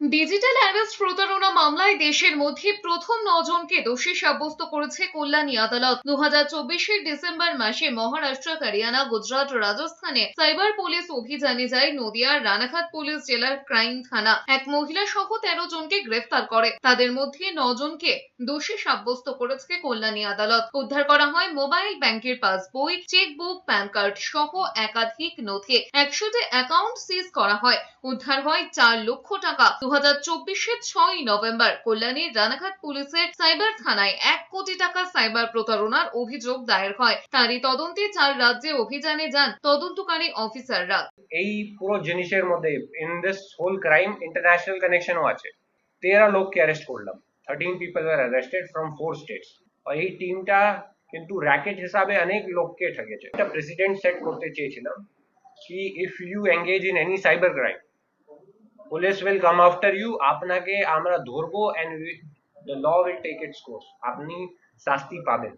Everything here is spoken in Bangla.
ডিজিটাল অ্যারেস্ট প্রতারণা মামলায় দেশের মধ্যে প্রথম নজনকে দোষী সাব্যস্ত করেছে কল্যাণী আদালত। দু হাজার ডিসেম্বর মাসে মহারাষ্ট্র হরিয়ানা গুজরাট ও রাজস্থানে সাইবার পুলিশ অভিযানে যায় নদিয়ার রানাঘাট পুলিশ জেলার ক্রাইম থানা। এক মহিলা সহ তেরো জনকে গ্রেফতার করে। তাদের মধ্যে নজনকে দোষী সাব্যস্ত করেছে কল্যাণী আদালত। উদ্ধার করা হয় মোবাইল ব্যাংকের পাসবই, চেকবুক, প্যান কার্ড সহ একাধিক নথি একশোটি অ্যাকাউন্ট সিজ করা হয়। উদ্ধার হয় চার লক্ষ টাকা। দু হাজার ছয়ই নভেম্বর কল্যাণীর রানাঘাট পুলিশের সাইবার থানায় এক কোটি টাকা সাইবার প্রতারণার অভিযোগ দায়ের হয়। তারই তদন্তে চার রাজ্যে অভিযানে যান তদন্তকারী অফিসাররা। এই পুরো জিনিসের মধ্যে in this whole crime international কানেকশনও আছে। তেরো লোককে অ্যারেস্ট করলাম। Thirteen people were arrested from four states আর এই টিমটা কিন্তু র্যাকেট হিসাবে অনেক লোককে ঠকেছে একটা প্রেসিডেন্ট সেট করতে চেয়েছিলাম কি if you engage in any cyber crime police will come after you আপনাকে আমরা ধরবো and the law will take its course আপনি শাস্তি পাবেন।